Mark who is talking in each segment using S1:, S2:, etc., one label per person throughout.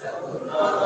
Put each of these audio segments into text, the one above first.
S1: So, uh...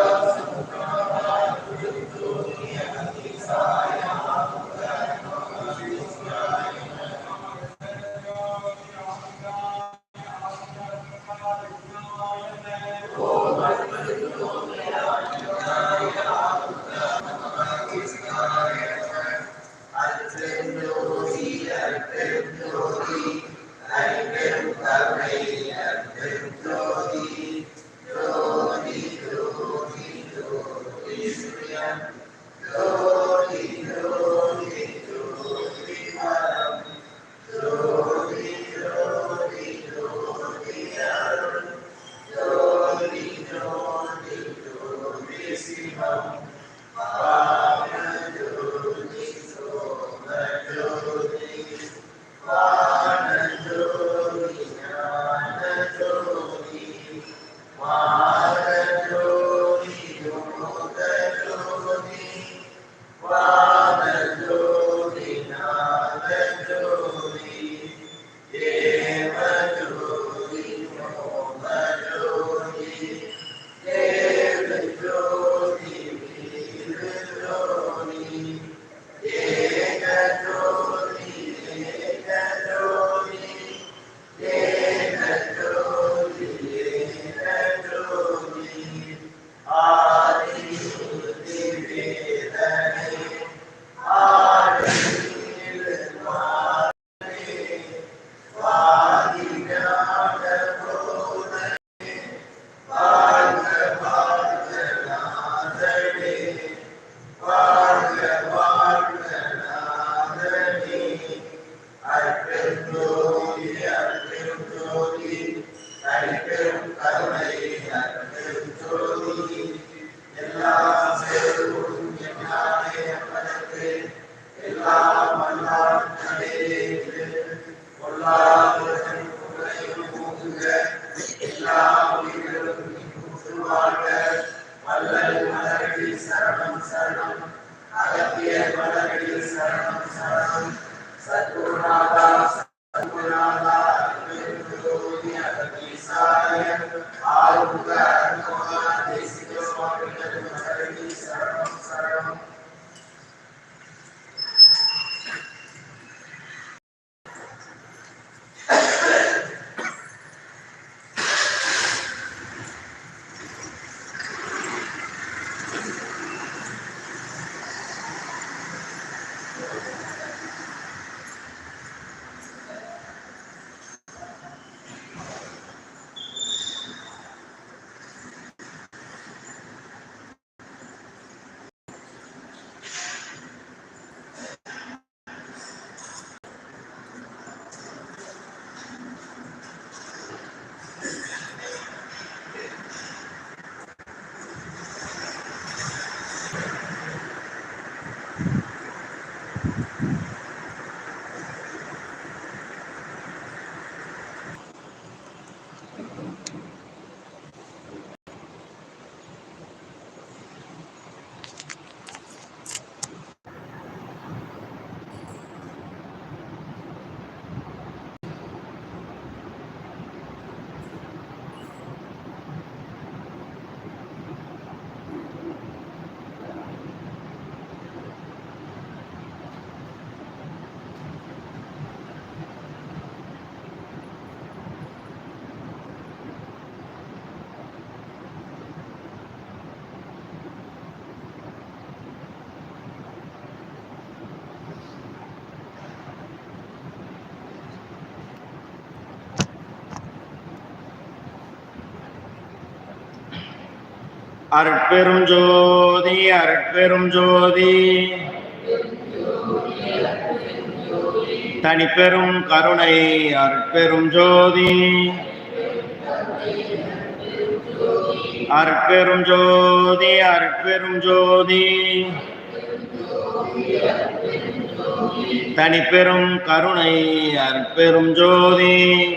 S1: அருட்பெரும் ஜோதி அருட்பெரும் ஜோதி. தனிப்பெரும் கருணை அருட்பெரும் ஜோதி. அருட்பெரும் ஜோதி அருட்பெரும் ஜோதி. தனிப்பெரும் கருணை அருட்பெரும் ஜோதி.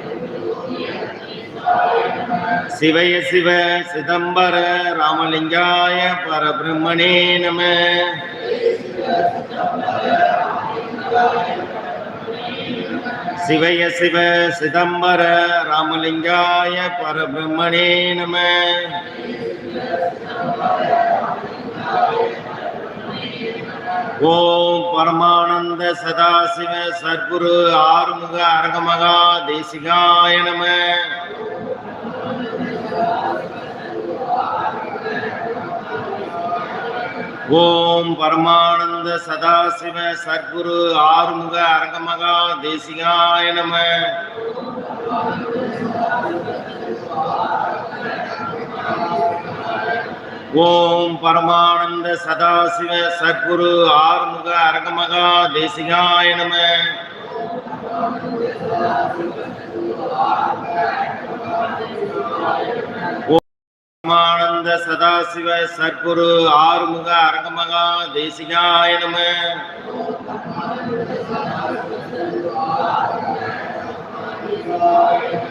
S1: சிவய சிவ சிதம்பர ராமலிங்காய பரபிரம்மணே நம. சிவய சிவ சிதம்பர ராமலிங்காய பரபிரம்மணே நம. ஓம் பரமானந்த சதாசிவ சர்க்குரு ஆறுமுக அரகமகா தேசிகாய நம. ஓம் பரமானந்த சதாசிவ சர்க்குரு ஆறுமுக அரகமகா தேசிகாய நம. ஓம் பரமானந்த சதாசிவ சத்குரு ஆறுமுக அரகமகா தேசிகாய நம பரமானந்த சதாசிவ சத்குரு ஆறுமுக அரகமகா தேசிகாய நம Thank you.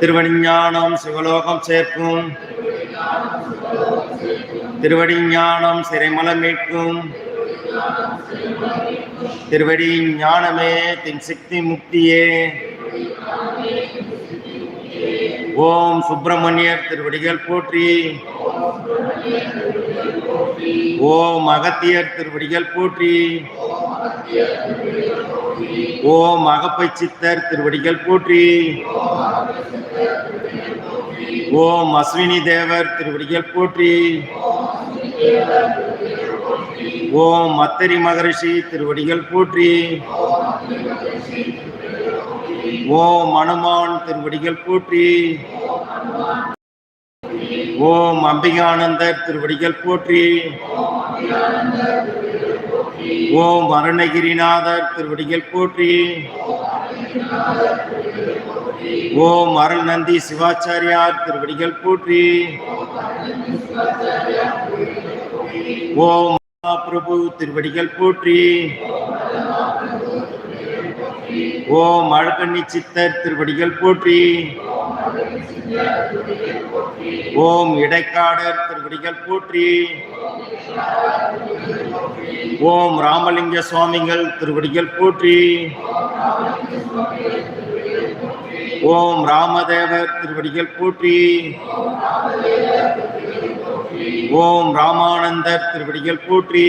S1: திருவடிஞானம் சிவலோகம் சேர்க்கும். திருவடிஞானம் சிறைமலம் மீட்கும். திருவடி ஞானமே தின் சித்தி முக்தியே. ஓம் சுப்பிரமணியர் திருவடிகள் போற்றி. ஓம் அகத்தியர் திருவடிகள் போற்றி. ஓம் அகப்பை சித்தர் திருவடிகள் போற்றி. ஓம் அஸ்வினி தேவர் திருவடிகள் போற்றி. ஓம் மத்தரி மகரிஷி திருவடிகள் போற்றி. ஓம் அனுமான் திருவடிகள் போற்றி. ஓம் அம்பிகானந்தர் திருவடிகள் போற்றி. ஓம் அருணகிரிநாதர் திருவடிகள் போற்றி. ஓம் அருள் நந்தி சிவாச்சாரியார் திருவடிகள் போற்றி. ஓம் பிரபு திருவடிகள் போற்றி. ஓம் அழகண்ணி சித்தர் திருவடிகள் போற்றி. ஓம் இடைக்காடர் திருவடிகள் போற்றி. ஓம் ராமலிங்க சுவாமிகள் திருவடிகள் போற்றி. ஓம் ராமதேவர் திருவடிகள் போற்றி. ஓம் ராமானந்தர் திருவடிகள் போற்றி.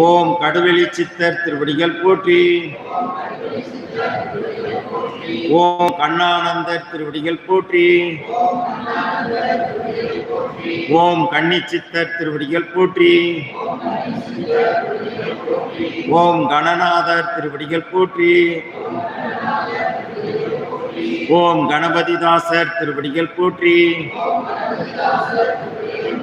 S1: ஓம் கடுவெளி சித்தர் திருவடிகள் போற்றி. ஓம் கண்ணானந்தர் திருவடிகள் போற்றி. ஓம் கன்னி சித்தர் திருவடிகள் போற்றி. ஓம் கணநாதர் திருவடிகள் போற்றி. ஓம் கணபதிதாசர் திருவடிகள் போற்றி.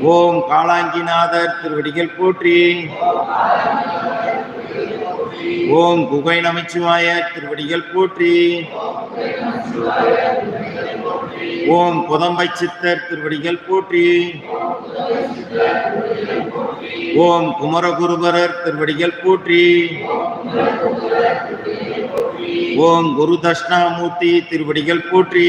S1: ஓம் காளாங்கிநாதர் திருவடிகள் போற்றி. ஓம் குகை நமச்சிவாய திருவடிகள் போற்றி. ஓம் புதம்பை சித்தர் திருவடிகள் போற்றி. ஓம் குமரகுருபரர் திருவடிகள் போற்றி. ஓம் குரு தட்சிணாமூர்த்தி திருவடிகள் போற்றி.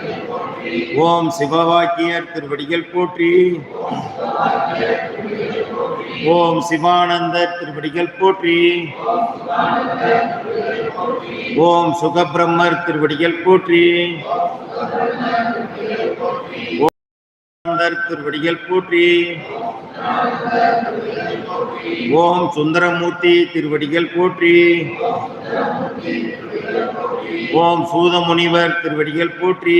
S1: ஓம் சிவவாக்கியர் திருவடிகள் போற்றி. ஓம் சிவானந்தர் திருவடிகள் போற்றி. ஓம் சுகபிரம்மர் திருவடிகள் போற்றி. ஓம்ந்தர் திருவடிகள் போற்றி. ஓம் சுந்தரமூர்த்தி திருவடிகள் போற்றி. ஓம் சூதமுனிவர் திருவடிகள் போற்றி.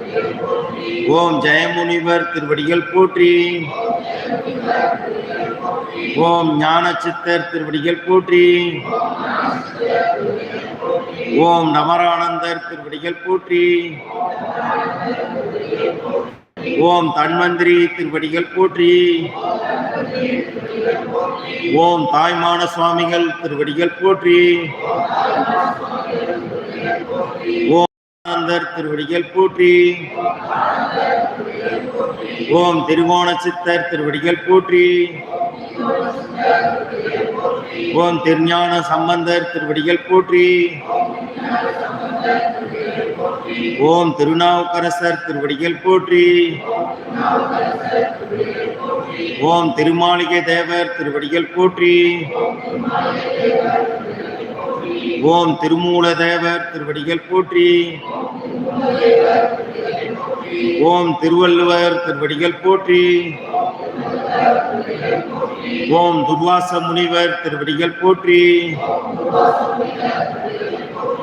S1: ஓம் ஜெயமுனிவர் திருவடிகள் போற்றி. ஓம் ஞான சித்தர் திருவடிகள் போற்றி. ஓம் நமரானந்தர் திருவடிகள் போற்றி. ஓம் தன்வந்திரி திருவடிகள் போற்றி. ஓம் தாய்மான சுவாமிகள் திருவடிகள் போற்றி. ஆனந்தர் திருவடிகள் போற்றி ஓம் திருவோண சித்தர் திருவடிகள் போற்றி ஓம் திருஞான சம்பந்தர் திருவடிகள் போற்றி ஓம் திருநாவுக்கரசர் திருவடிகள் போற்றி ஓம் திருமாளிகை தேவர் திருவடிகள் போற்றி ஓம் திருமூலதேவர் திருவடிகள் போற்றி. ஓம் திருவள்ளுவர் திருவடிகள் போற்றி. ஓம் துர்வாச முனிவர் திருவடிகள் போற்றி.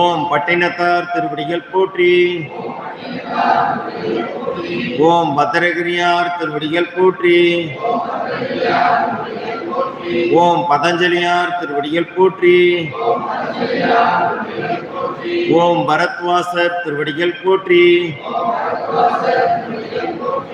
S1: ஓம் பட்டினத்தார் திருவடிகள் போற்றி. ஓம் பத்திரகிரியார் திருவடிகள் போற்றி. ஓம் பதஞ்சலியார் திருவடிகள் போற்றி. ஓம் பரத்வாசர் திருவடிகள் போற்றி.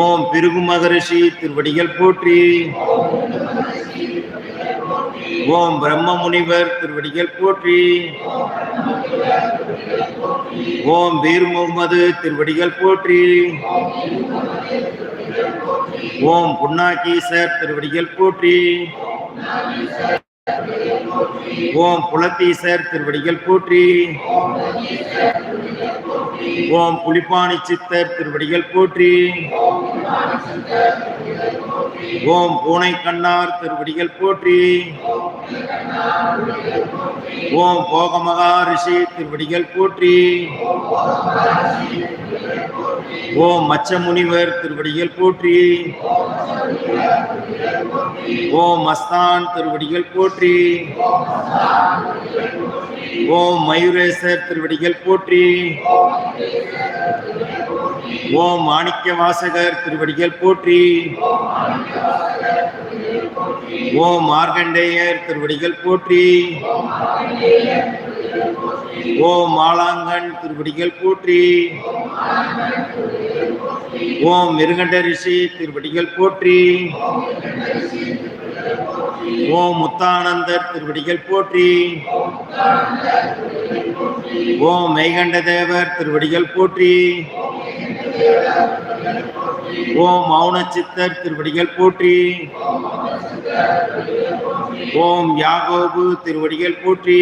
S1: ஓம் பிருகு மகரிஷி திருவடிகள் போற்றி. ஓம் பிரம்ம முனிவர் திருவடிகள் போற்றி. ஓம் வீர் முகமது திருவடிகள் போற்றி. ஓம் புன்னாகீசர் திருவடிகள் போற்றி. ஓம் புலத்தீசர் திருவடிகள் போற்றி. ஓம் புலிப்பாணி சித்தர் திருவடிகள் போற்றி. ஓம் பூனை கண்ணார் திருவடிகள் போற்றி. ஓம் போகமகா ரிஷி திருவடிகள் போற்றி. ஓம் மச்ச முனிவர் திருவடிகள் போற்றி. ஓம் மஸ்தான் திருவடிகள் போற்றி. ஓம் மயூரேசர் திருவடிகள் போற்றி. ஓம் மாணிக்க வாசகர் திருவடிகள் போற்றி. ஓம் மார்கண்டேயர் திருவடிகள் போற்றி. ஓம் மாலாங்கன் திருவடிகள் போற்றி. ஓம் மிருகண்ட ரிஷி திருவடிகள் போற்றி. ஓம் முத்தானந்தர் திருவடிகள் போற்றி. ஓம் மெய்கண்ட தேவர் திருவடிகள் போற்றி. ஓம் மௌன சித்தர் திருவடிகள் போற்றி. ஓம் யாகோபு திருவடிகள் போற்றி.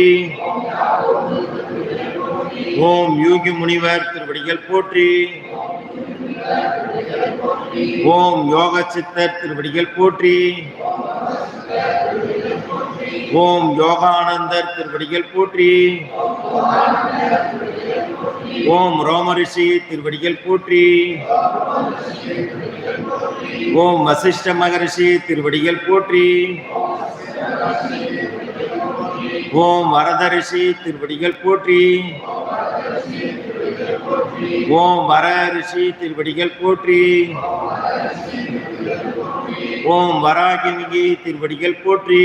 S1: ஓம் யூகி முனிவர் திருவடிகள் போற்றி. ஓம் யோக சித்தர் திருவடிகள் போற்றி. ஓம் யோகானந்தர் திருவடிகள் போற்றி. ஓம் ரோமரிஷி திருவடிகள் போற்றி. ஓம் வசிஷ்ட மகரிஷி திருவடிகள் போற்றி. ஓம் வரத ரிஷி திருவடிகள் போற்றி. ஓம் வர ரிஷி திருவடிகள் போற்றி. ஓம் வராகிமிகி திருவடிகள் போற்றி.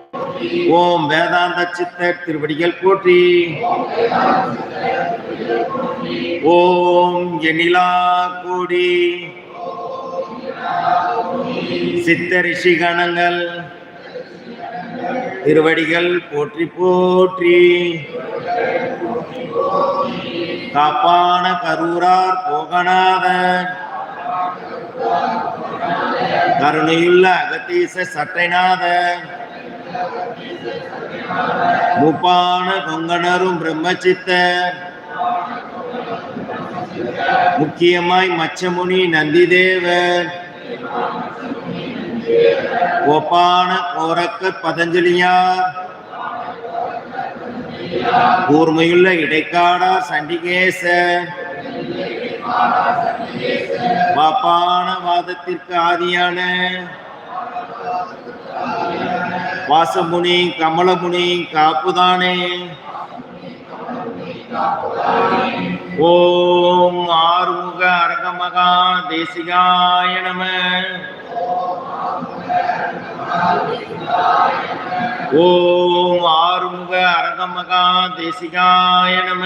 S1: ஓம் வேதாந்த சித்தர் திருவடிகள் போற்றி. ஓம் எனிலா கோடி. சித்த ரிஷி கணங்கள் திருவடிகள் போற்றி போற்றி. காப்பான கரூரார் போகநாதன். கருணையுள்ள அகத்தீச சட்டைநாதன். முப்பான கொங்கணரும் பிரம்மச்சித்த. முக்கியமாய் மச்சமுனி நந்திதேவர். ஒப்பான கோரக்க பதஞ்சலியார். கூர்மையுள்ள இடைக்காடா சண்டிகேச. பாப்பான வாதத்திற்கு ஆதியான. வாசமுனி கமலமுனி காப்புதானே. ஓம் ஆறுமுக அரகமகா தேசிகாய நம. ஓம் ஆறுமுக அரகமகா தேசிகாய நம.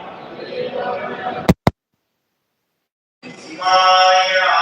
S1: சிவாய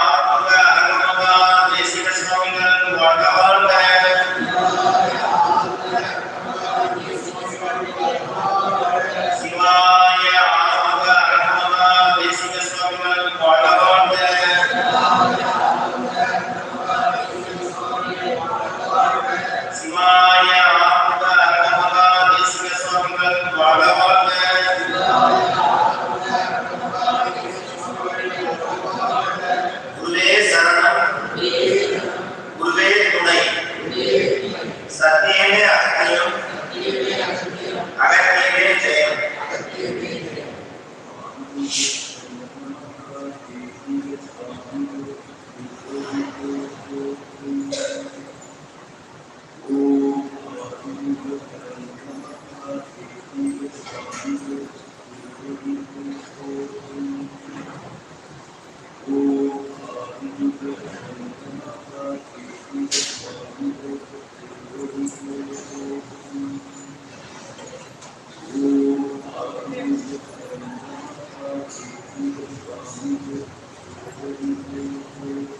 S1: Thank you.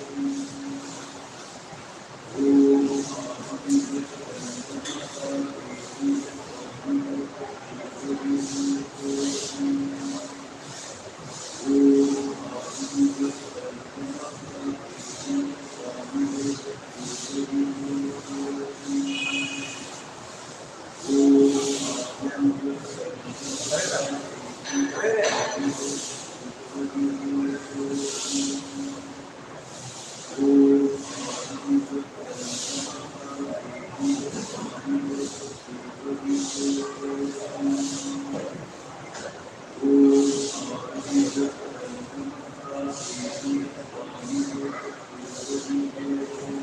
S2: Thank you.